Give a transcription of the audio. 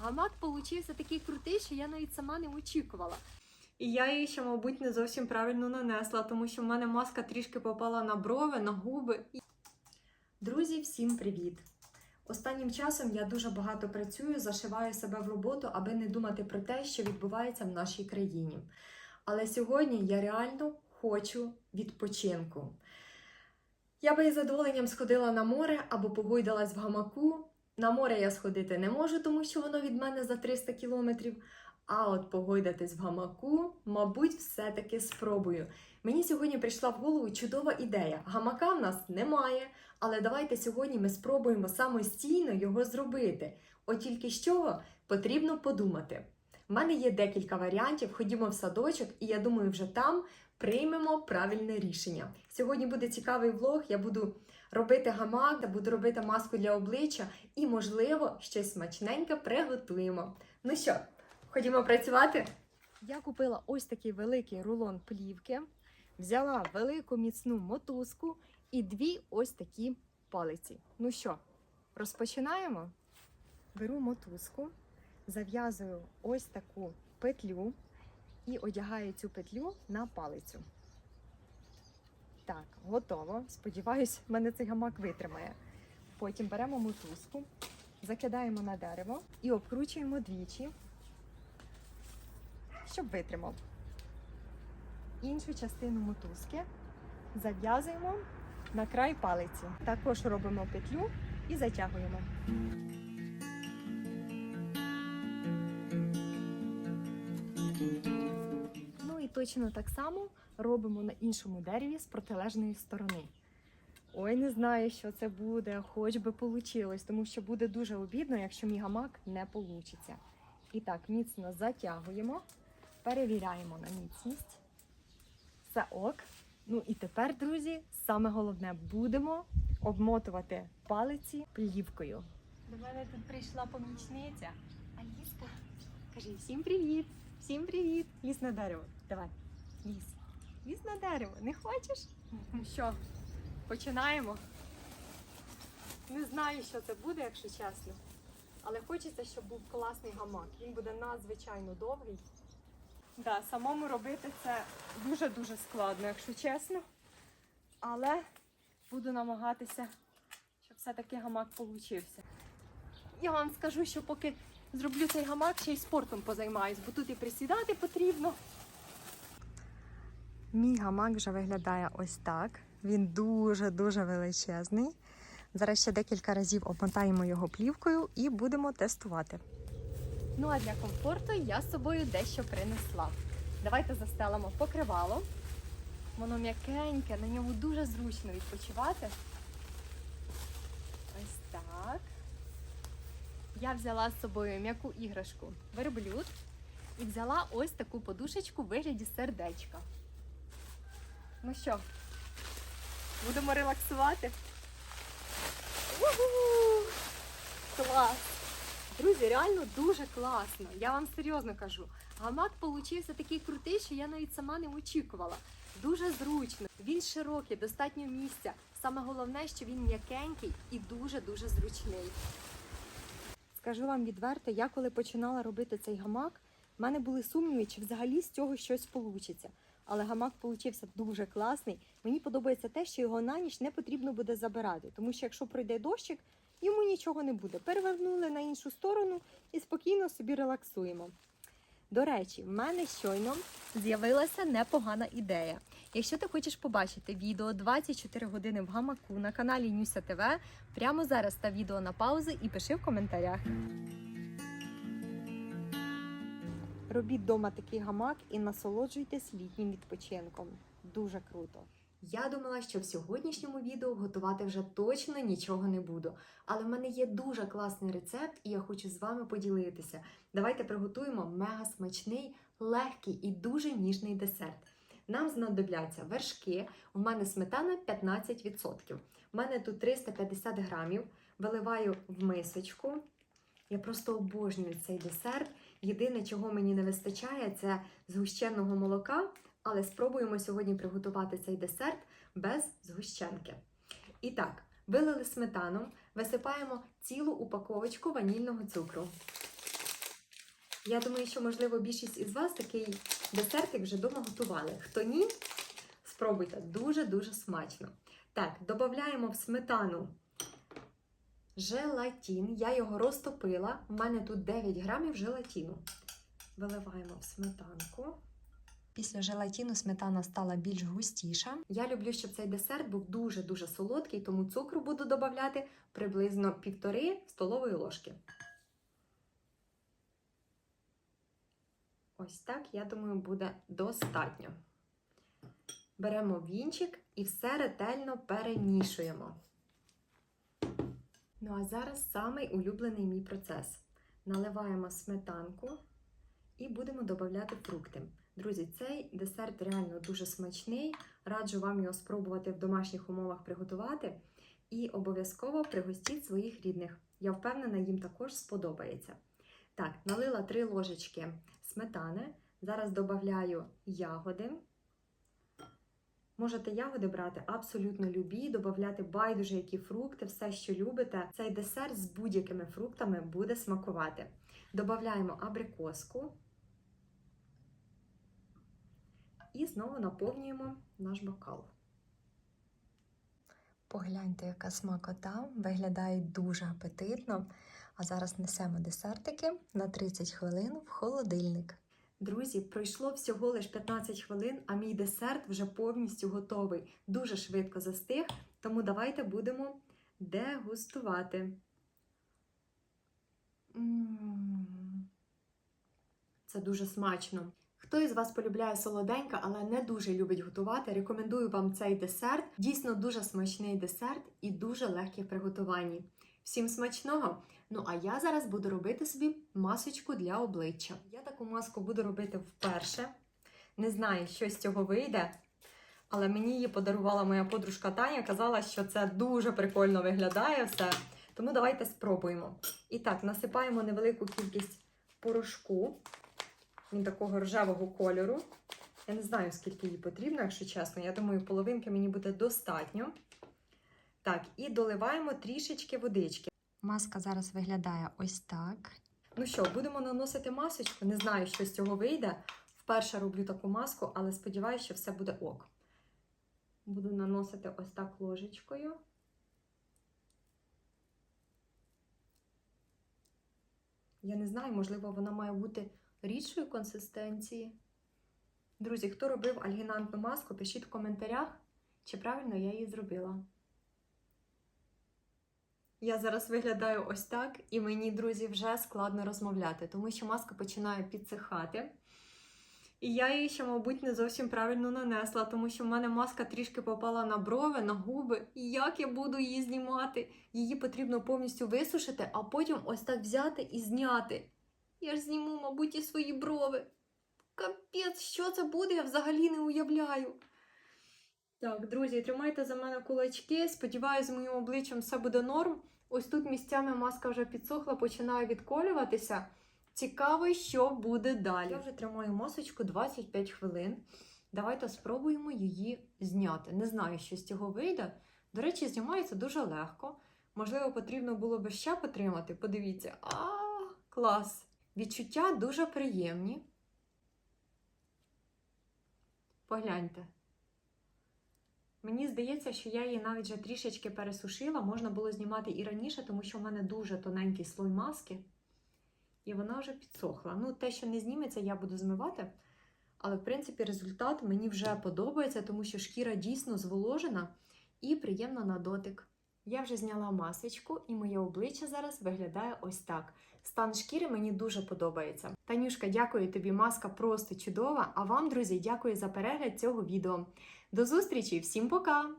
Гамак получився такий крутий, що я навіть сама не очікувала. І я її ще, мабуть, не зовсім правильно нанесла, тому що в мене маска трішки попала на брови, на губи. Друзі, всім привіт! Останнім часом я дуже багато працюю, зашиваю себе в роботу, аби не думати про те, що відбувається в нашій країні. Але сьогодні я реально хочу відпочинку. Я би із задоволенням сходила на море або погойдалась в гамаку. На море я сходити не можу, тому що воно від мене за 300 кілометрів. А от погойдатись в гамаку, мабуть, все-таки спробую. Мені сьогодні прийшла в голову чудова ідея. Гамака в нас немає, але давайте сьогодні ми спробуємо самостійно його зробити. От тільки з чого потрібно подумати. У мене є декілька варіантів. Ходімо в садочок, і я думаю, вже там приймемо правильне рішення. Сьогодні буде цікавий влог. Я буду робити гамак, буду робити маску для обличчя і, можливо, щось смачненьке приготуємо. Ну що, ходімо працювати? Я купила ось такий великий рулон плівки, взяла велику міцну мотузку і дві ось такі палиці. Ну що, розпочинаємо? Беру мотузку, зав'язую ось таку петлю і одягаю цю петлю на палицю. Так, готово. Сподіваюсь, мене цей гамак витримає. Потім беремо мотузку, закидаємо на дерево і обкручуємо двічі щоб витримав. Іншу частину мотузки зав'язуємо на край палиці. Також робимо петлю і затягуємо. Ну точно так само робимо на іншому дереві з протилежної сторони. Ой, не знаю, що це буде, хоч би вийшло, тому що буде дуже обідно, якщо мій гамак не вийде. І так, міцно затягуємо. Перевіряємо на міцність. Все ок. Ну і тепер, друзі, саме головне будемо обмотувати палиці плівкою. До мене тут прийшла помічниця. Аліска, кажи всім привіт! Всім привіт! Лізь на дерево. Давай, лізь. Лізь на дерево. Не хочеш? Ну що, починаємо? Не знаю, що це буде, якщо чесно. Але хочеться, щоб був класний гамак. Він буде надзвичайно довгий. Да, самому робити це дуже-дуже складно, якщо чесно. Але буду намагатися, щоб все-таки гамак получився. Я вам скажу, що поки зроблю цей гамак, ще й спортом позаймаюсь, бо тут і присідати потрібно. Мій гамак вже виглядає ось так. Він дуже-дуже величезний. Зараз ще декілька разів обмотаємо його плівкою і будемо тестувати. Ну а для комфорту я з собою дещо принесла. Давайте застелимо покривало. Воно м'якеньке, на ньому дуже зручно відпочивати. Ось так. Я взяла з собою м'яку іграшку верблюд і взяла ось таку подушечку в вигляді сердечка. Ну що, будемо релаксувати? Уху! Клас! Друзі, реально дуже класно. Я вам серйозно кажу. Гамак получився такий крутий, що я навіть сама не очікувала. Дуже зручно. Він широкий, достатньо місця. Саме головне, що він м'якенький і дуже-дуже зручний. Скажу вам відверто, я коли починала робити цей гамак, в мене були сумніви, чи взагалі з цього щось вийде. Але гамак получився дуже класний. Мені подобається те, що його на ніч не потрібно буде забирати, тому що якщо пройде дощик, йому нічого не буде. Перевернули на іншу сторону і спокійно собі релаксуємо. До речі, в мене щойно з'явилася непогана ідея. Якщо ти хочеш побачити відео 24 години в гамаку на каналі Нюся ТВ, прямо зараз став відео на паузу і пиши в коментарях. Робіть вдома такий гамак і насолоджуйтесь літнім відпочинком. Дуже круто. Я думала, що в сьогоднішньому відео готувати вже точно нічого не буду. Але в мене є дуже класний рецепт, і я хочу з вами поділитися. Давайте приготуємо мега смачний, легкий і дуже ніжний десерт. Нам знадобляться вершки. У мене сметана 15%. У мене тут 350 грамів. Виливаю в мисочку. Я просто обожнюю цей десерт. Єдине, чого мені не вистачає, це згущеного молока. Але спробуємо сьогодні приготувати цей десерт без згущенки. І так, вилили сметану, висипаємо цілу упаковочку ванільного цукру. Я думаю, що, можливо, більшість із вас такий десертик вже вдома готували. Хто ні, спробуйте. Дуже-дуже смачно. Так, додаємо в сметану желатин. Я його розтопила. У мене тут 9 грамів желатину. Виливаємо в сметанку. Після желатину сметана стала більш густіша. Я люблю, щоб цей десерт був дуже-дуже солодкий, тому цукру буду додавати приблизно півтори столової ложки. Ось так, я думаю, буде достатньо. Беремо вінчик і все ретельно перемішуємо. Ну а зараз самий улюблений мій процес. Наливаємо сметанку і будемо додавати фрукти. Друзі, цей десерт реально дуже смачний. Раджу вам його спробувати в домашніх умовах приготувати. І обов'язково пригостіть своїх рідних. Я впевнена, їм також сподобається. Так, налила 3 ложечки сметани. Зараз додаю ягоди. Можете ягоди брати абсолютно любі, додати байдуже які фрукти, все, що любите. Цей десерт з будь-якими фруктами буде смакувати. Додаємо абрикоску і знову наповнюємо наш бокал. Погляньте, яка смакота, виглядає дуже апетитно. А зараз несемо десертики на 30 хвилин в холодильник. Друзі, пройшло всього лише 15 хвилин, а мій десерт вже повністю готовий. Дуже швидко застиг, тому давайте будемо дегустувати. Це дуже смачно. Хто із вас полюбляє солоденьке, але не дуже любить готувати, рекомендую вам цей десерт. Дійсно дуже смачний десерт і дуже легкий в приготуванні. Всім смачного! Ну а я зараз буду робити собі масочку для обличчя. Я таку маску буду робити вперше. Не знаю, що з цього вийде, але мені її подарувала моя подружка Таня. Казала, що це дуже прикольно виглядає все. Тому давайте спробуємо. І так, насипаємо невелику кількість порошку. Він такого ржавого кольору. Я не знаю, скільки її потрібно, якщо чесно. Я думаю, половинки мені буде достатньо. Так, і доливаємо трішечки водички. Маска зараз виглядає ось так. Ну що, будемо наносити масочку. Не знаю, що з цього вийде. Вперше роблю таку маску, але сподіваюся, що все буде ок. Буду наносити ось так ложечкою. Я не знаю, можливо, вона має бути рідшої консистенції. Друзі, хто робив альгінантну маску, пишіть в коментарях, чи правильно я її зробила. Я зараз виглядаю ось так, і мені, друзі, вже складно розмовляти, тому що маска починає підсихати. І я її ще, мабуть, не зовсім правильно нанесла, тому що в мене маска трішки попала на брови, на губи. І як я буду її знімати? Її потрібно повністю висушити, а потім ось так взяти і зняти. Я ж зніму, мабуть, і свої брови. Капець, що це буде, я взагалі не уявляю. Так, друзі, тримайте за мене кулачки. Сподіваюсь, з моїм обличчям все буде норм. Ось тут місцями маска вже підсохла, починає відколюватися. Цікаво, що буде далі. Я вже тримаю масочку 25 хвилин. Давайте спробуємо її зняти. Не знаю, що з цього вийде. До речі, знімається дуже легко. Можливо, потрібно було би ще потримати. Подивіться. А, клас! Відчуття дуже приємні. Погляньте. Мені здається, що я її навіть вже трішечки пересушила. Можна було знімати і раніше, тому що в мене дуже тоненький слой маски. І вона вже підсохла. Ну, те, що не зніметься, я буду змивати. Але, в принципі, результат мені вже подобається, тому що шкіра дійсно зволожена і приємна на дотик. Я вже зняла масочку, і моє обличчя зараз виглядає ось так. Стан шкіри мені дуже подобається. Танюшка, дякую тобі, маска просто чудова. А вам, друзі, дякую за перегляд цього відео. До зустрічі, всім пока!